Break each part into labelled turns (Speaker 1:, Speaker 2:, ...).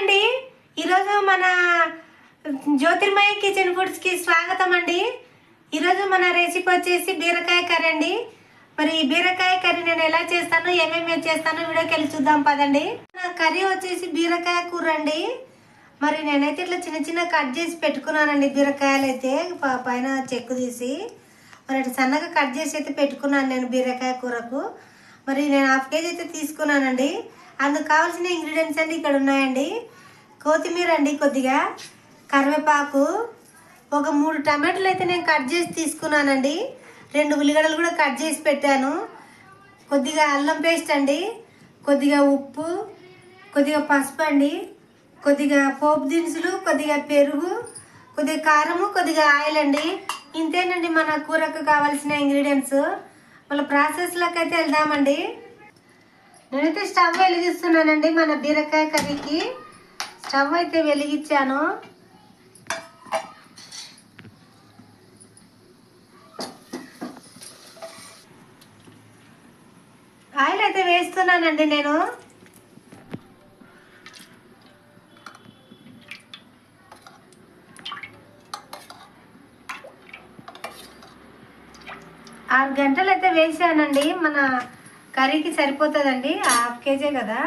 Speaker 1: అండి. ఈరోజు మన జ్యోతిర్మయ కిచెన్ ఫుడ్స్కి స్వాగతం అండి. ఈరోజు మన రెసిపీ వచ్చేసి బీరకాయ కర్రీ అండి. మరి ఈ బీరకాయ కర్రీ నేను ఎలా చేస్తాను ఏమేమి చేస్తాను వీడియోకి వెళ్ళి చూద్దాం పదండి. నా కర్రీ వచ్చేసి బీరకాయ కూర అండి. మరి నేనైతే ఇట్లా చిన్న చిన్న కట్ చేసి పెట్టుకున్నానండి బీరకాయలు అయితే ప- పైన చెక్కు తీసి. మరి అటు సన్నగా కట్ చేసి అయితే పెట్టుకున్నాను నేను బీరకాయ కూరకు. మరి నేను హాఫ్ కేజీ అయితే తీసుకున్నానండి. అందుకు కావాల్సిన ఇంగ్రీడియంట్స్ అండి ఇక్కడ ఉన్నాయండి? కొత్తిమీర అండి కొద్దిగా కరివేపాకు ఒక మూడు టమాటాలు అయితే నేను కట్ చేసి తీసుకున్నానండి. రెండు ఉల్లిగడ్డలు కూడా కట్ చేసి పెట్టాను. కొద్దిగా అల్లం పేస్ట్ అండి కొద్దిగా ఉప్పు కొద్దిగా పసుపు అండి కొద్దిగా పోపు దినుసులు కొద్దిగా పెరుగు కొద్దిగా కారము కొద్దిగా ఆయిల్ అండి. ఇంతేనండి మన కూరకు కావాల్సిన ఇంగ్రీడియంట్స్ మళ్ళీ ప్రాసెస్లోకి అయితే వెళ్దామండి. నేనైతే స్టవ్ వెలిగిస్తున్నానండి మన బీరకాయ కర్రీకి. స్టవ్ అయితే వెలిగించాను ఆయిల్ అయితే వేస్తున్నానండి నేను. ఆరు గంటలు అయితే వేసానండి మన కర్రీకి సరిపోతుందండి హాఫ్ కేజీ కదా?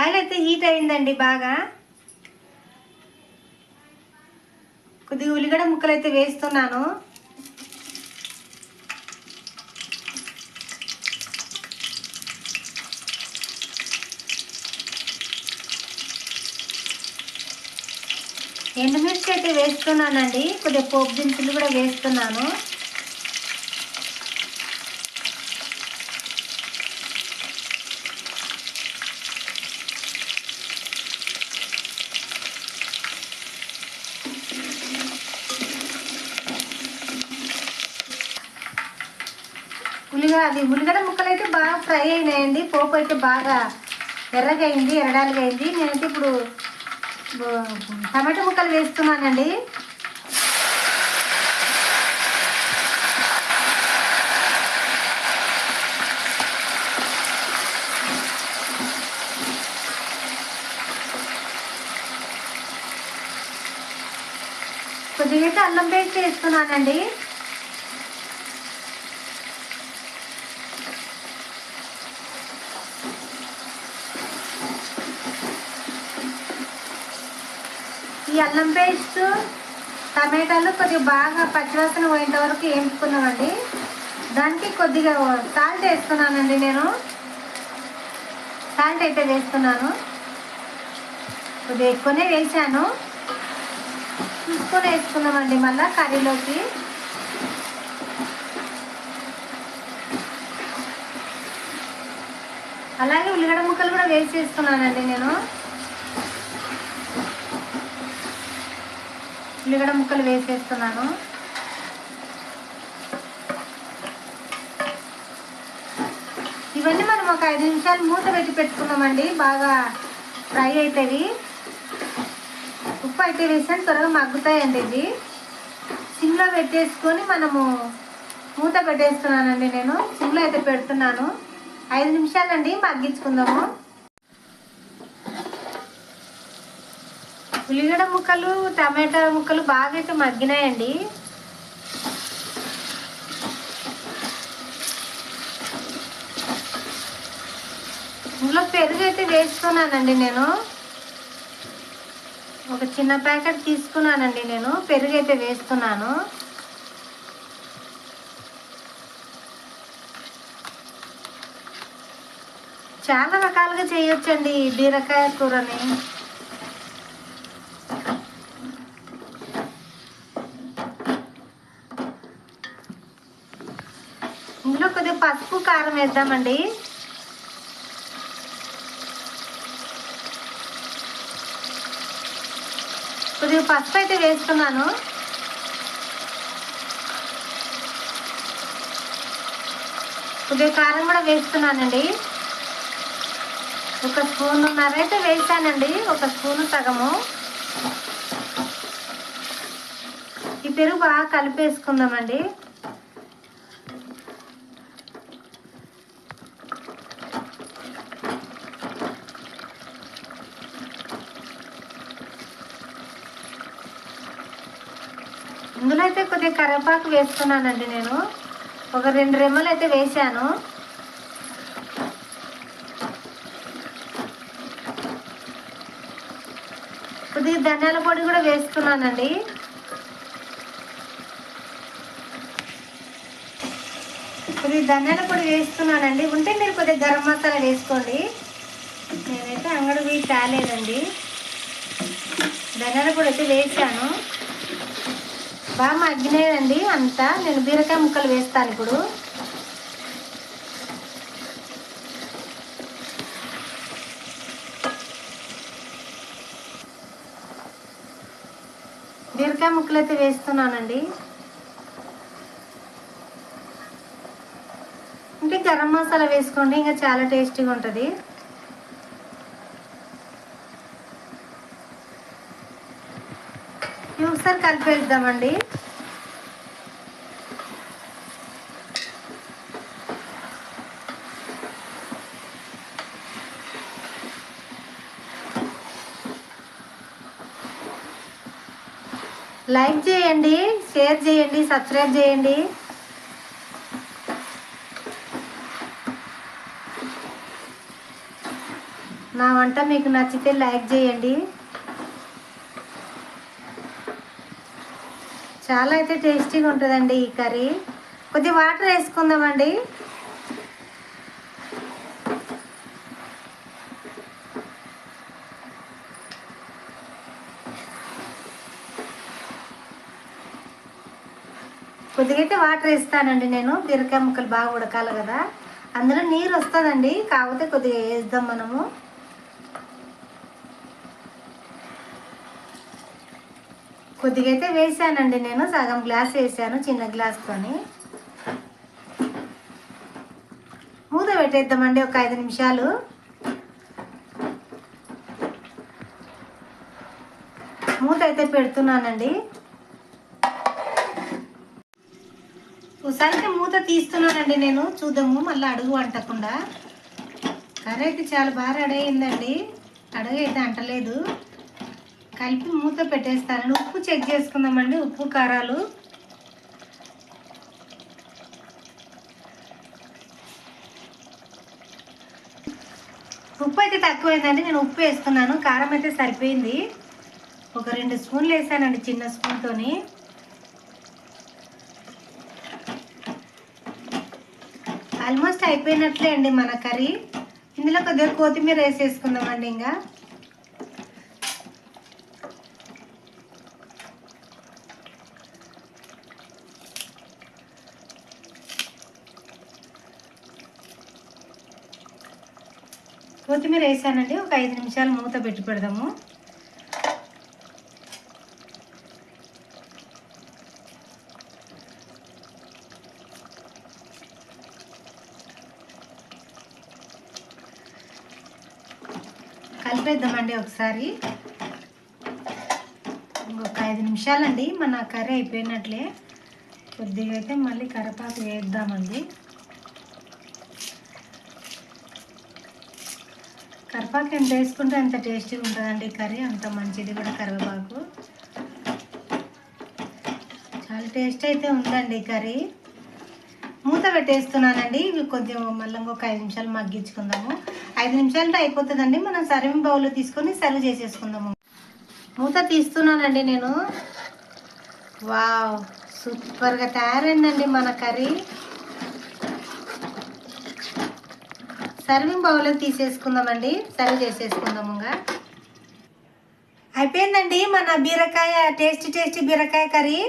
Speaker 1: ఆయిల్ అయితే హీట్ అయిందండి బాగా. కొద్దిగా ఉల్లిగడ్డ ముక్కలు అయితే వేస్తున్నాను. ఎండుమిర్చి అయితే వేస్తున్నానండి. కొద్దిగా పోపు దినుసులు కూడా వేస్తున్నాను. ఉల్లిగడ అది ఉల్లిగడ ముక్కలు అయితే బాగా ఫ్రై అయినాయండి. పోపు అయితే బాగా ఎర్రగా అయింది ఎర్రడాలుగా అయింది. నేనైతే ఇప్పుడు టమాటా ముక్కలు వేస్తున్నానండి. కొద్దిగా అల్లం పేస్ట్ వేస్తున్నానండి. ఈ అల్లం పేస్ట్ టమాటాలు కొద్దిగా బాగా పచ్చివాసన పోయేంత వరకు వేయించుకున్నామండి. దానికి కొద్దిగా సాల్ట్ వేస్తున్నానండి నేను. సాల్ట్ అయితే వేస్తున్నాను కొద్దిగా ఎక్కువనే వేసాను. చూసుకొని వేసుకున్నామండి మళ్ళీ కర్రీలోకి. అలాగే ఉల్లిగడ్డ ముక్కలు కూడా వేసేస్తున్నానండి నేను. ఉల్లిగడ ముక్కలు వేసేస్తున్నాను. ఇవన్నీ మనం ఒక ఐదు నిమిషాలు మూత పెట్టి పెట్టుకున్నామండి బాగా ఫ్రై అవుతుంది ఉప్పు అయితే వేసాను త్వరగా మగ్గుతాయండి ఇవి. సిమ్లో పెట్టేసుకొని మనము మూత పెట్టేస్తున్నానండి నేను సిమ్లో అయితే పెడుతున్నాను. ఐదు నిమిషాలండి మగ్గించుకుందాము. ఉల్లిగడ్డ ముక్కలు టమాటా ముక్కలు బాగా అయితే మగ్గినాయండి. ఇందులో పెరుగు అయితే వేసుకున్నానండి నేను. ఒక చిన్న ప్యాకెట్ తీసుకున్నానండి నేను. పెరుగు అయితే వేస్తున్నాను. చాలా రకాలుగా చేయొచ్చండి బీరకాయ కూరని ఇందులో కొద్దిగా పసుపు కారం వేద్దామండి. కొద్దిగా పసుపు అయితే వేస్తున్నాను. కొద్దిగా కారం కూడా వేస్తున్నానండి. ఒక స్పూన్ అయితే వేసానండి. ఒక స్పూన్ సగము. ఈ పెరుగు బాగా కలిపేసుకుందామండి. ఇందులో అయితే కొద్దిగా కరివేపాకు వేసుకున్నానండి నేను. ఒక రెండు రెమ్మలు అయితే వేసాను కొద్దిగా ధనియాల పొడి కూడా వేసుకున్నానండి. కొద్దిగా ధనియాల పొడి వేస్తున్నానండి ఉంటే మీరు కొద్దిగా గరం మసాలా వేసుకోండి. నేనైతే అంగడి పోయి తేలేదండి. ధనియాల పొడి అయితే వేసాను బాగా మగ్గినాయండి అంతా. నేను బీరకాయ ముక్కలు వేస్తాను ఇప్పుడు. బీరకాయ ముక్కలు అయితే వేస్తున్నానండి. అంటే గరం మసాలా వేసుకోండి ఇంకా చాలా టేస్టీగా ఉంటుంది. ఇవి ఒకసారి వెళ్దామండి లైక్ చేయండి షేర్ చేయండి సబ్స్క్రైబ్ చేయండి. నా వంట మీకు నచ్చితే లైక్ చేయండి. చాలా అయితే టేస్టీగా ఉంటుందండి ఈ కర్రీ. కొద్ది వాటర్ వేసుకుందామండి. కొద్దిగా అయితే వాటర్ వేస్తానండి నేను. బీరకాయ ముక్కలు బాగా ఉడకాలి కదా. అందులో నీరు వస్తుందండి. కాకపోతే కొద్దిగా వేద్దాం మనము. కొద్దిగా అయితే వేసానండి నేను. సగం గ్లాస్ వేసాను చిన్న గ్లాస్తోని. మూత పెట్టేద్దామండి ఒక ఐదు నిమిషాలు. మూత అయితే పెడుతున్నానండి. ఒకసారి మూత తీస్తున్నానండి నేను. చూద్దాము మళ్ళీ అడుగు అంటకుండా. కర్రీ అయితే చాలా బాగా రెడీ అయిందండి అడుగు అయితే అంటలేదు. కలిపి మూత పెట్టేస్తానండి ఉప్పు చెక్ చేసుకుందామండి. ఉప్పు కారాలు. ఉప్పు అయితే తక్కువైందండి. నేను ఉప్పు వేస్తున్నాను. కారం అయితే సరిపోయింది. ఒక రెండు స్పూన్లు వేసానండి చిన్న స్పూన్తోని ఆల్మోస్ట్ అయిపోయినట్లే అండి మన కర్రీ. ఇందులో కొద్దిగా కొత్తిమీర వేసేసుకుందామండి ఇంకా. కొత్తిమీర వేసానండి. ఒక ఐదు నిమిషాలు మూత పెట్టి పెడదాము. కలిపేద్దామండి ఒకసారి. ఇంకొక ఐదు నిమిషాలండి. మన కర్రీ అయిపోయినట్లే. కొద్దిగా అయితే మళ్ళీ కరివేపాకు వేద్దామండి. కరివేపాకు ఎంత వేసుకుంటే అంత టేస్టీగా ఉంటుందండి కర్రీ. అంత మంచిది కూడా కరివేపాకు. చాలా టేస్ట్ అయితే ఉందండి కర్రీ. మూత పెట్టేస్తున్నానండి. ఇవి కొంచెం మళ్ళీ ఇంకొక ఐదు నిమిషాలు మగ్గించుకుందాము. ఐదు నిమిషాలతో అయిపోతుందండి. మనం సర్వింగ్ బౌల్లో తీసుకొని సర్వ్ చేసేసుకుందాము. మూత తీస్తున్నానండి నేను. వావ్ సూపర్గా తయారైందండి మన కర్రీ. సర్వింగ్ బౌల్లో తీసేసుకుందామండి. సర్వ్ చేసేసుకుందాము ఇంకా అయిపోయిందండి మన బీరకాయ టేస్టీ టేస్టీ బీరకాయ కర్రీ.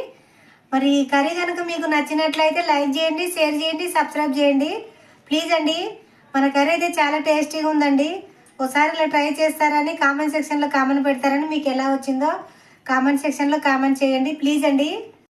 Speaker 1: మరి ఈ కర్రీ కనుక మీకు నచ్చినట్లయితే లైక్ చేయండి షేర్ చేయండి సబ్స్క్రైబ్ చేయండి. ప్లీజ్ అండి మన కర్రీ అయితే చాలా టేస్టీగా ఉందండి. ఒకసారి ఇలా ట్రై చేస్తారని కామెంట్ సెక్షన్లో కామెంట్ పెడతారని మీకు ఎలా వచ్చిందో కామెంట్ సెక్షన్లో కామెంట్ చేయండి. ప్లీజ్ అండి.